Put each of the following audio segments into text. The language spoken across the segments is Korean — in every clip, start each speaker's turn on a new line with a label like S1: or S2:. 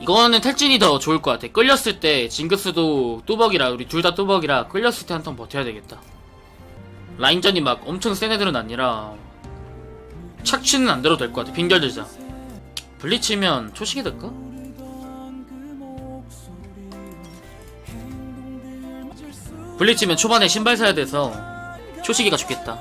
S1: 이거는 탈진이 더 좋을 것 같아. 끌렸을 때 징크스도 뚜벅이라 우리 둘 다 뚜벅이라 끌렸을 때 한 턴 버텨야 되겠다. 라인전이 막 엄청 센 애들은 아니라 착취는 안 들어도 될 것 같아. 빙결 들자. 블리치면 초식이 될까? 블리치면 초반에 신발 사야 돼서 초식이가 좋겠다.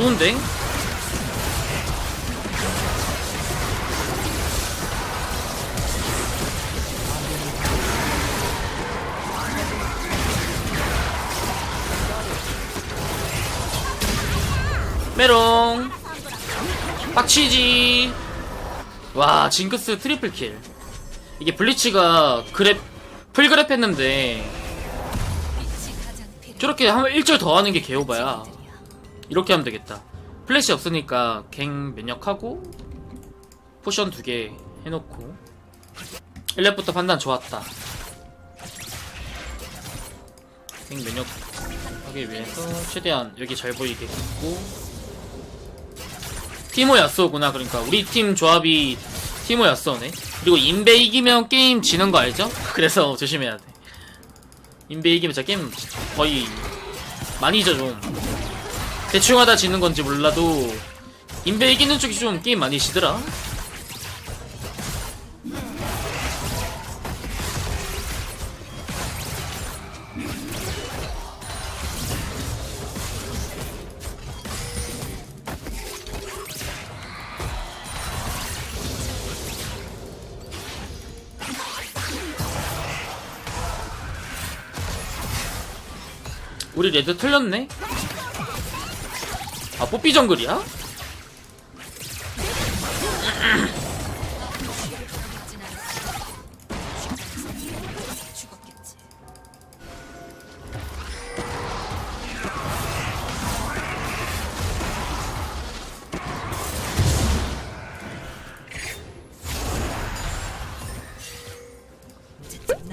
S1: 좋은데? 메롱 빡치지 와 징크스 트리플 킬 이게 블리치가 그랩 풀그랩 했는데. 저렇게 한 1절 더 하는 게 개오바야 이렇게 하면 되겠다. 플래시 없으니까 갱 면역하고 포션 두 개 해놓고 1렙부터 판단 좋았다. 갱 면역하기 위해서 최대한 여기 잘 보이게 했고 티모 야스오구나 그러니까 우리 팀 조합이 티모 야스오네 그리고 인베 이기면 게임 지는 거 알죠? 그래서 조심해야 돼 인베 이기면 진짜 게임 거의 많이 져 좀. 대충 하다 지는 건지 몰라도 인베 이기는 쪽이 좀 게임 많이 지더라. 우리 레드 틀렸네? 아 뽀삐 정글이야?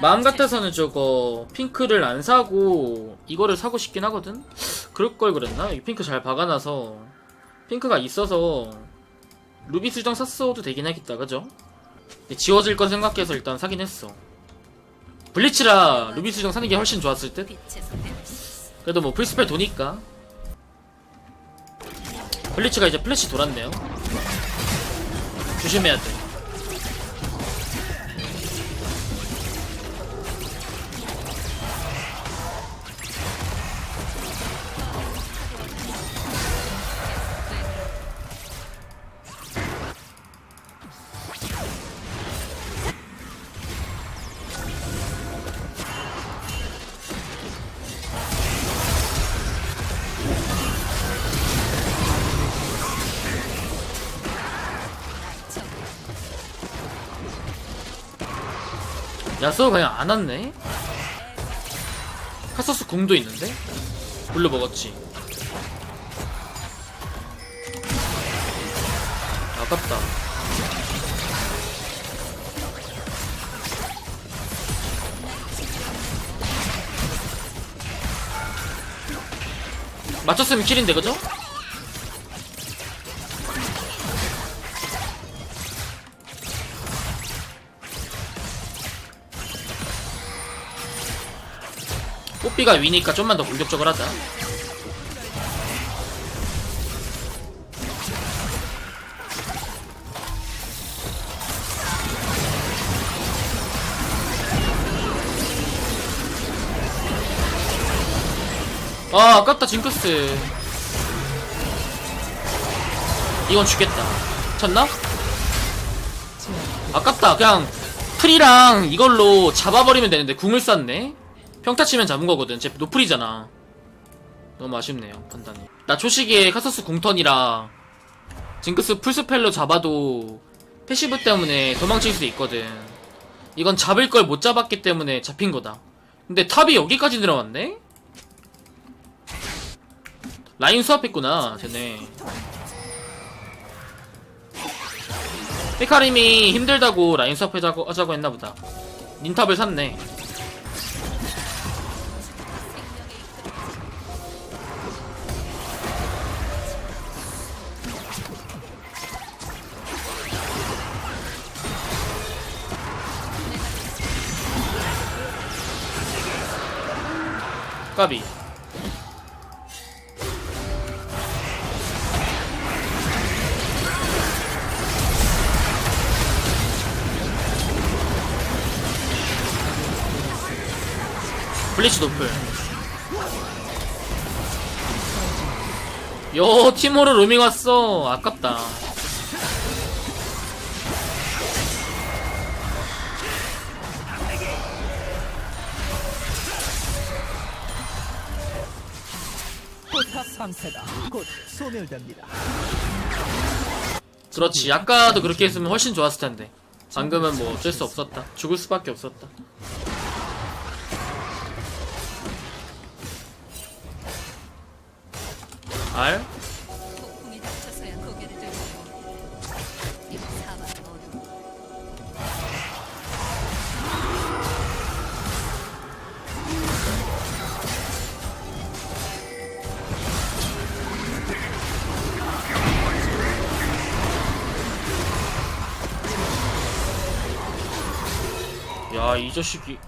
S1: 마음 같아서는 저거 핑크를 안 사고 이거를 사고 싶긴 하거든? 그럴 걸 그랬나? 이 핑크 잘 박아놔서 핑크가 있어서 루비 수정 샀어도 되긴 하겠다 그죠? 지워질 건 생각해서 일단 사긴 했어 블리치라 루비 수정 사는 게 훨씬 좋았을 듯? 그래도 뭐 플스펠 도니까 블리치가 이제 플래시 돌았네요 조심해야 돼 야스오 그냥 안 왔네? 카서스 궁도 있는데? 블루 먹었지 아깝다 맞췄으면 킬인데 그죠? 뽀삐가 위니까 좀만 더 공격적으로 하자. 아, 아깝다, 징크스. 이건 죽겠다. 쳤나? 아깝다. 그냥 풀이랑 이걸로 잡아버리면 되는데 궁을 쐈네. 평타 치면 잡은 거거든. 쟤 노플이잖아. 너무 아쉽네요, 판단이. 나 초시기에 카서스 궁턴이라 징크스 풀스펠로 잡아도 패시브 때문에 도망칠 수 있거든. 이건 잡을 걸 못 잡았기 때문에 잡힌 거다. 근데 탑이 여기까지 들어왔네? 라인 수합했구나, 쟤네. 헤카림이 힘들다고 라인 수합하자고 하자고 했나 보다. 닌탑을 샀네. 까비. 블리츠 노플. 요, 팀으로 로밍 왔어. 아깝다.
S2: 곧 소멸됩니다.
S1: 그렇지. 아까도 그렇게 했으면 훨씬 좋았을 텐데. 방금은 뭐 어쩔 수 없었다. 죽을 수밖에 없었다. 알?
S3: 이
S1: 자식이.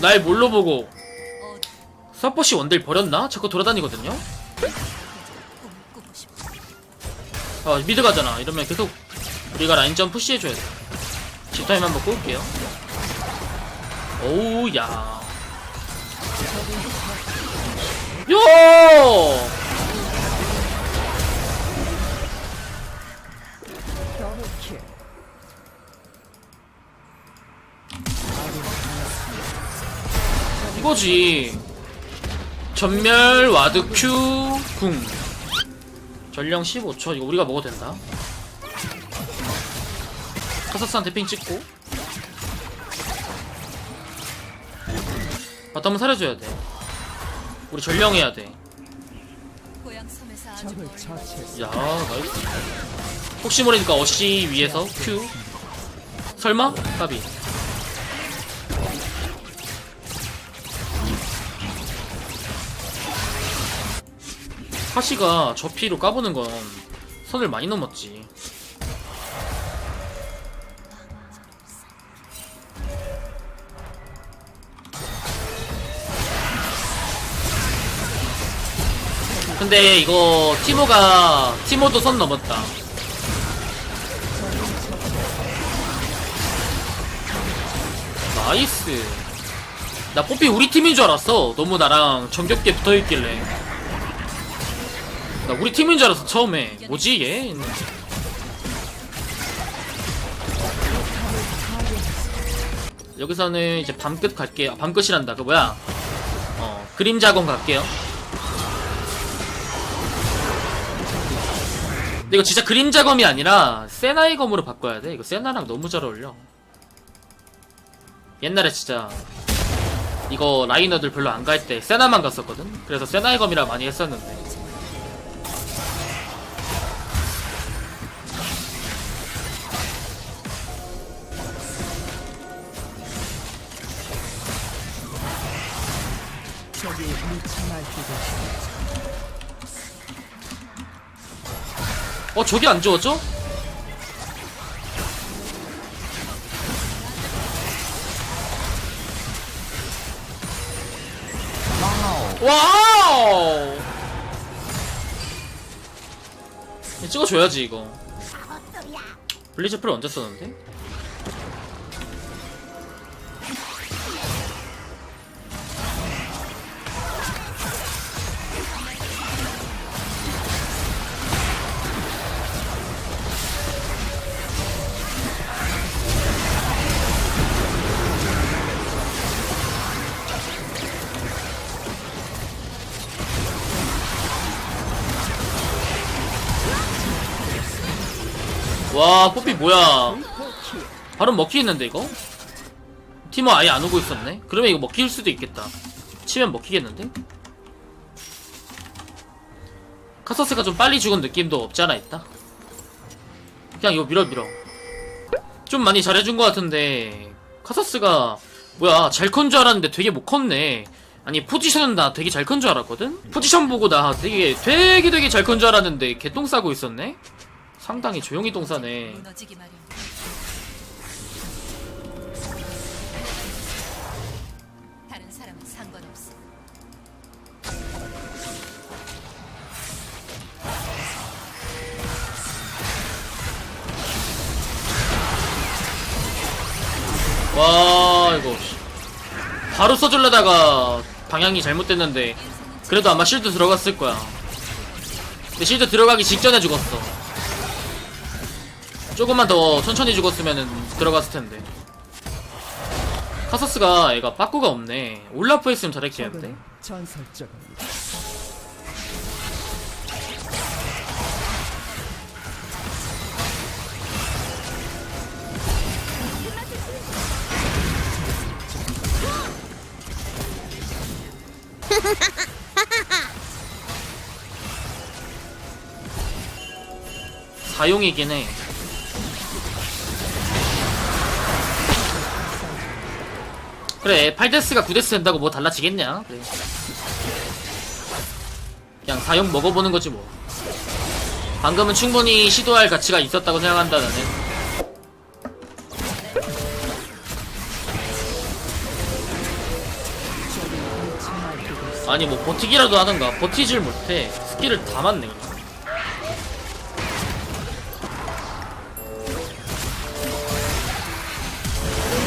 S1: 날 뭘로 보고. 서포시 원딜 버렸나? 자꾸 돌아다니거든요? 아, 미드 가잖아. 이러면 계속 우리가 라인점 푸시해줘야 돼. 집타임 한번 꼽을게요. 오우, 야. 요! 거지. 전멸, 와드 Q, 궁. 전령 15초. 이거 우리가 먹어도 된다. 카사스한테 핑 찍고. 바텀은 살려줘야 돼. 우리 전령해야 돼. 야, 나이스. 혹시 모르니까 어시 위에서 Q. 설마? 까비. 하시가 저 피로 까보는 건 선을 많이 넘었지. 근데 이거 티모가 티모도 선 넘었다. 나이스. 나 뽀삐 우리 팀인 줄 알았어. 너무 나랑 정겹게 붙어 있길래. 나 우리 팀인 줄 알았어 처음에. 뭐지 얘? 여기서는 이제 밤끝 갈게요. 밤끝이란다. 그 뭐야? 어 그림자건 갈게요. 근데 이거 진짜 그림자 검이 아니라 세나의 검으로 바꿔야 돼. 이거 세나랑 너무 잘 어울려. 옛날에 진짜 이거 라이너들 별로 안 갈 때 세나만 갔었거든. 그래서 세나의 검이라 많이 했었는데. 어 저기 안 지웠죠? 와우! 이거 찍어줘야지 이거. 블리즈 프로 언제 썼는데? 와 뽀삐 뭐야. 바로 먹히겠는데 이거? 티머 아예 안 오고 있었네? 그러면 이거 먹힐 수도 있겠다 치면 먹히겠는데? 카서스가 좀 빨리 죽은 느낌도 없지 않아 있다 그냥 이거 밀어 밀어 좀 많이 잘해준 것 같은데 카서스가 뭐야 잘컨줄 알았는데 되게 못 컸네 아니 포지션은 나 되게 잘컨줄 알았거든? 포지션 보고 나 되게 되게 되게 잘컨줄 알았는데 개똥 싸고 있었네? 상당히 조용히 똥 싸네
S3: 무너지기 마련. 다른 사람은 상관없어.
S1: 와 이거 씨. 바로 써주려다가 방향이 잘못됐는데 그래도 아마 실드 들어갔을 거야 근데 실드 들어가기 직전에 죽었어 조금만 더 천천히 죽었으면은 들어갔을 텐데. 카서스가 애가 빠꾸가 없네. 올라프 했으면 잘했겠는데.
S2: 전설적입니다.
S1: 사용이긴 해 그래 8데스가 9데스 된다고 뭐 달라지겠냐 그래. 그냥 사용 먹어보는 거지 뭐 방금은 충분히 시도할 가치가 있었다고 생각한다 나는.
S2: 아니
S1: 뭐 버티기라도 하던가 버티질 못해 스킬을 다 맞네 그냥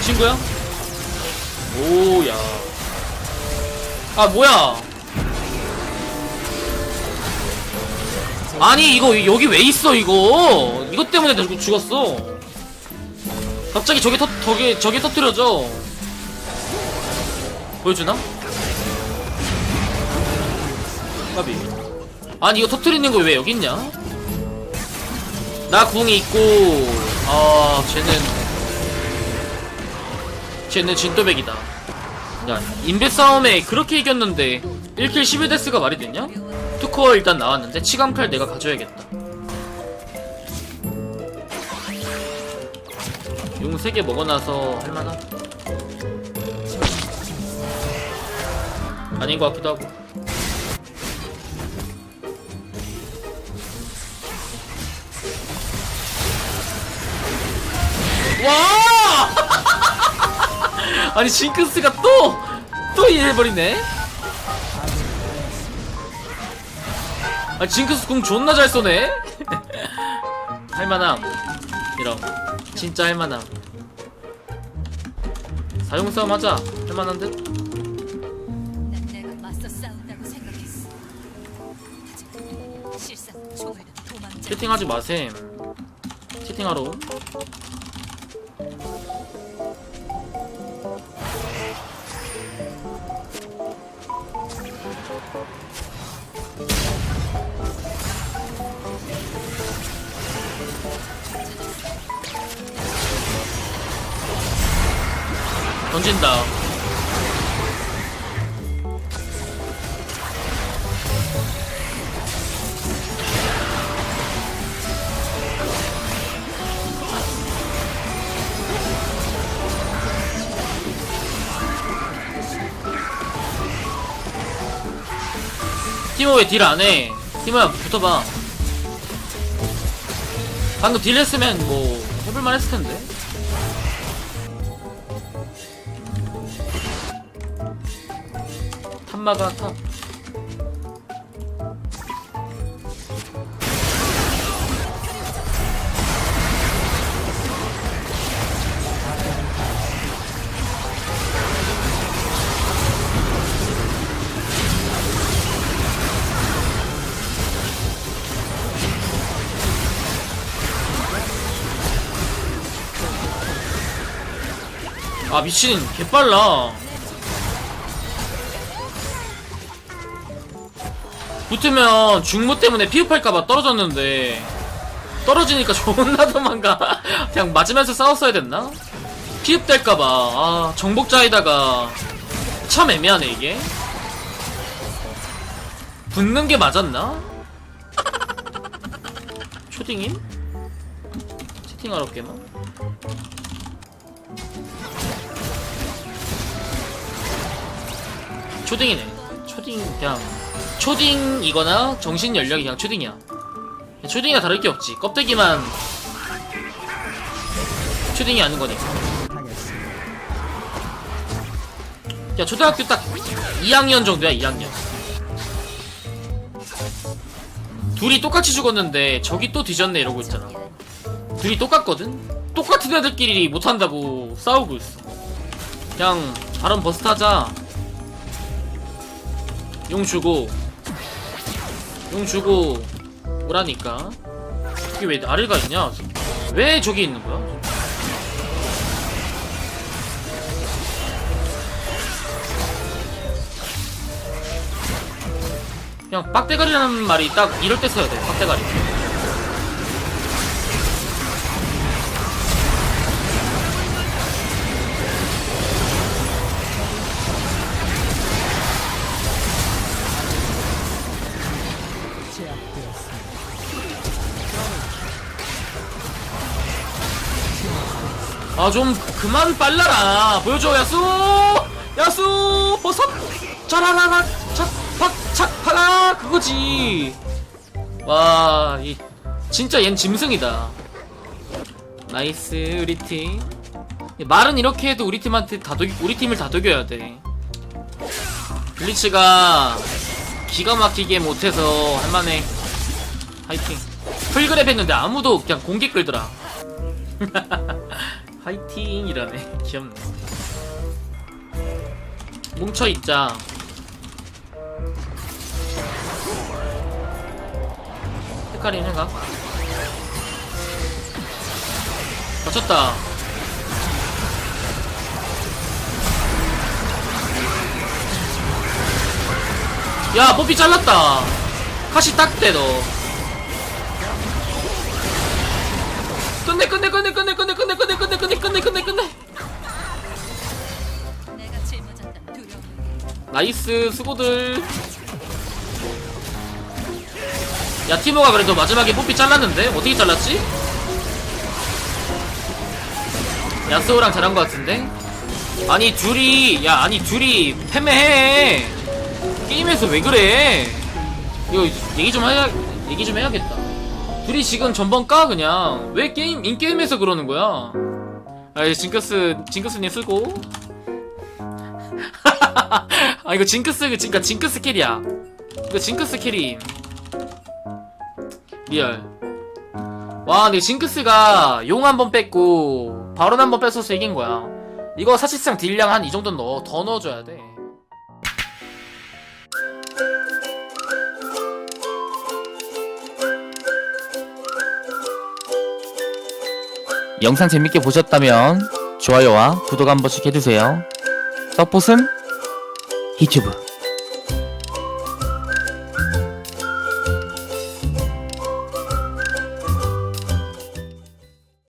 S1: 친구야? 오야. 아 뭐야? 아니 이거 여기 왜 있어 이거? 이것 때문에 나 죽었어. 갑자기 저게 터 저게 저게 터뜨려져. 보여주나? 까비. 아니 이거 터트리는 거 왜 여기 있냐? 나 궁이 있고 아 쟤는 쟤는 진또백이다 야 인베 싸움에 그렇게 이겼는데 1킬 11데스가 말이 됐냐? 투코어 일단 나왔는데 치감칼 내가 가져야겠다 용 3개 먹어놔서 할만하? 아닌 것 같기도 하고 와! 아니 징크스가 또! 또 이해해버리네? 아 징크스 공 존나 잘 쏘네? 할만함 이런 진짜 할만함 사용 싸움 하자 할만한 듯?
S3: 난 내가 맞서 싸운다고 생각했어. 하지만 실상 총을 든 도망자.
S1: 채팅하지 마셈 채팅하러 던진다 티모 왜 딜 안해? 티모야 붙어봐. 방금 딜 했으면 뭐 해볼만 했을 텐데. 탑마가 탑 아 미친. 개빨라. 붙으면 중무 때문에 피흡할까봐 떨어졌는데. 떨어지니까 존나 도망가. 그냥 맞으면서 싸웠어야 됐나? 피흡될까봐. 아 정복자에다가. 참 애매하네 이게. 붙는 게 맞았나? 초딩임? 채팅하러 게만 초딩이네. 초딩 그냥 초딩이거나 정신 연령이 그냥 초딩이야. 초딩이랑 다를 게 없지. 껍데기만 초딩이 아는 거니까. 야 초등학교 딱 2학년 정도야 2학년. 둘이 똑같이 죽었는데 저기 또 뒤졌네 이러고 있잖아. 둘이 똑같거든? 똑같은 애들끼리 못한다고 싸우고 있어. 그냥 바람 버스 타자 용 주고 용 주고 오라니까. 이게 왜 나를 가 있냐? 왜 저기 있는 거야? 그냥 빡대가리라는 말이 딱 이럴 때 써야 돼 빡대가리 아 좀 그만 빨라라. 보여줘 야수! 야수! 버섯! 짜라라라! 착팍착 파라! 그거지. 와 이 진짜 얜 짐승이다. 나이스 우리 팀. 말은 이렇게 해도 우리 팀한테 다독 우리 팀을 다독여야 돼. 블리츠가 기가 막히게 못해서 할만해. 화이팅. 풀그랩 했는데 아무도 그냥 공기 끌더라 화이팅이라네. 귀엽네. 뭉쳐있자 헤카림 생각? 맞췄다. 야 뽀삐 잘랐다. 카시 딱대 너 끝내 끝내 끝내 끝내 끝내 끝내 끝내 끝내 끝내 끝내 끝내 끝내
S3: 내가 짊어졌던 두려움.
S1: 나이스 수고들 야 티모가 그래도 마지막에 뽀삐 잘랐는데 어떻게 잘랐지? 야스오랑 잘한 것 같은데? 아니 둘이 야 아니 둘이 패매해 게임에서 왜 그래 이거 얘기 좀 해야 얘기 좀 해야겠다 둘이 지금 전번 까 그냥. 왜 게임 인게임에서 그러는 거야? 아이 징크스 징크스님 쓰고. 아 이거 징크스 그 그니까 징크스 캐리야. 이거 징크스 캐리. 리얼. 와 근데 징크스가 용 한 번 뺐고 바론 한번 뺏어서 이긴 거야. 이거 사실상 딜량 한 이 정도 넣어 더 넣어줘야 돼 영상 재밌게 보셨다면 좋아요와 구독 한 번씩 해주세요. 떡보슴 유튜브